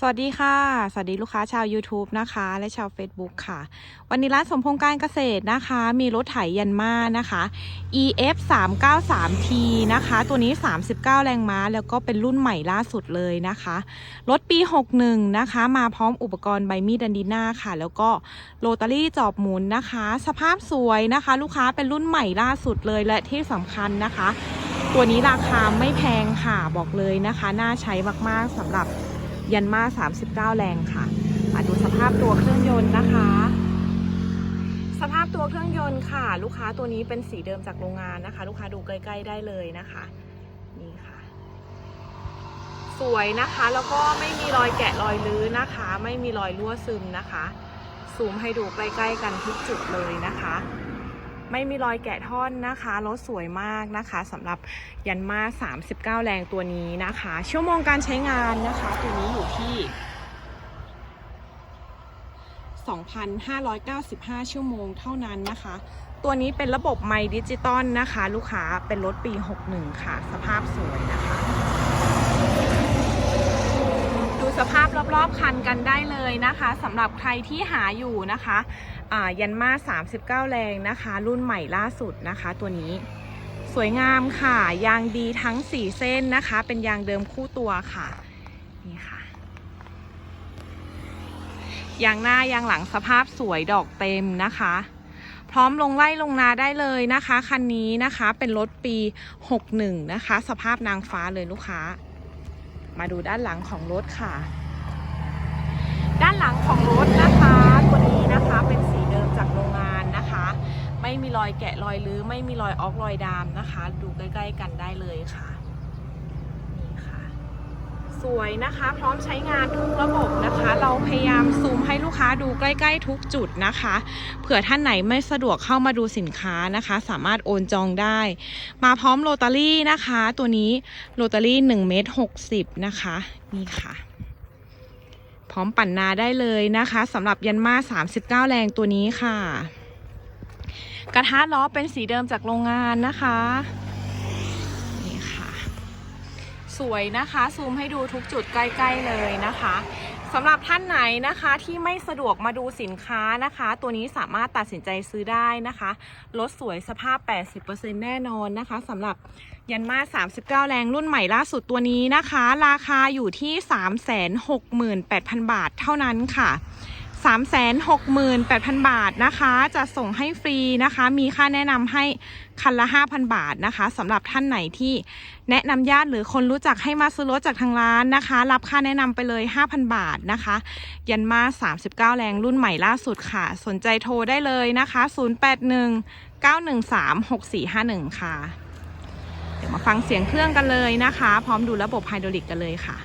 สวัสดีค่ะ สวัสดีลูกค้าชาว YouTube นะคะ และชาว Facebook ค่ะ วันนี้ร้านสมพงษ์การเกษตรนะคะ มีรถไถยันมานะคะ EF 3 9 3 T นะคะ ตัวนี้ 39 แรงม้า แล้วก็เป็นรุ่นใหม่ล่าสุดเลยนะคะ รถปี 61 นะคะ มาพร้อมอุปกรณ์ใบมีดดันดีน่าค่ะ แล้วก็โรตารี่จอบหมุนนะคะ สภาพสวยนะคะ ลูกค้าเป็นรุ่นใหม่ล่าสุดเลยและที่สำคัญนะคะ ตัวนี้ราคาไม่แพงค่ะบอกเลยนะคะ น่าใช้มากๆสำหรับ ยันมา 39 แรงค่ะมาดูสภาพตัวเครื่องยนต์นะคะ สภาพตัวเครื่องยนต์ค่ะ ลูกค้าตัวนี้เป็นสีเดิมจากโรงงานนะคะ ลูกค้าดูใกล้ ๆ ได้เลยนะคะนี่ค่ะ สวยนะคะแล้วก็ไม่มีรอยแกะรอยลื้อนะคะ ไม่มีรอยรั่วซึมนะคะซูมให้ดูใกล้ ๆ กันทุกจุดเลยนะคะ ไม่มีรอยแกะท่อนนะคะรถสวยมากนะคะสำหรับยันมา 39 แรงตัวนี้นะคะ ชั่วโมงการใช้งานนะคะ ตัวนี้อยู่ที่ 2,595 ชั่วโมงเท่านั้นนะคะ ตัวนี้เป็นระบบไมดิจิตอลนะคะ ลูกค้าเป็นรถปี 61 ค่ะ สภาพสวยนะคะ สภาพรอบๆคันกันได้เลยนะคะสำหรับใครที่หาอยู่นะคะยันมา 39 แรงนะคะ รุ่นใหม่ล่าสุดนะคะตัวนี้สวยงามค่ะ ยางดีทั้ง 4 เส้นนะคะ เป็นยางเดิมคู่ตัวค่ะนี่ค่ะยางหน้ายางหลังสภาพสวยดอกเต็มนะคะ พร้อมลงไล่ลงนาได้เลยนะคะ คันนี้นะคะเป็นรถปี 61 นะคะ สภาพนางฟ้าเลยลูกค้า มาดูด้านหลังของรถค่ะ ด้านหลังของรถนะคะตัวนี้นะคะเป็นสีเดิมจากโรงงานนะคะ ไม่มีรอยแกะรอยรื้อไม่มีรอยออกรอยดามนะคะ ดูใกล้ ๆ กันได้เลยค่ะนี่ค่ะ สวยนะคะ พร้อมใช้งานทุกระบบนะคะ เราพยายามซูมให้ลูกค้าดูใกล้ ๆ ทุกจุดนะคะ เผื่อท่านไหนไม่สะดวกเข้ามาดูสินค้านะคะ สามารถโอนจองได้ มาพร้อมโรตารี่นะคะ ตัวนี้โรตารี่1เมตร60 นะคะ นี่ค่ะ พร้อมปั่นนาได้เลยนะคะสำหรับยันมา 39 แรงตัวนี้ค่ะ กระทะล้อเป็นสีเดิมจากโรงงานนะคะนี่ค่ะ สวยนะคะ ซูมให้ดูทุกจุดใกล้ๆเลยนะคะสำหรับท่านไหนนะคะที่ไม่สะดวกมาดูสินค้านะคะ ตัวนี้สามารถตัดสินใจซื้อได้นะคะรถสวยสภาพ 80%แน่นอนนะคะสำหรับยันมา 39 แรงรุ่นใหม่ล่าสุดตัวนี้นะคะ ราคาอยู่ที่ 368,000 บาทเท่านั้นค่ะ 368,000 บาทนะคะ จะส่งให้ฟรีนะคะ มีค่าแนะนำให้คันละ 5,000 บาทนะคะสำหรับท่านไหนที่แนะนำญาติหรือคนรู้จักให้มาซื้อรถจากทางร้านนะคะ รับค่าแนะนำไปเลย 5,000 บาทนะคะ ยันมา 39 แรงรุ่นใหม่ล่าสุดค่ะ สนใจโทรได้เลยนะคะ 081 913 6451 ค่ะ เดี๋ยวมาฟังเสียงเครื่องกันเลยนะคะ พร้อมดูระบบไฮดรอลิกกันเลยค่ะ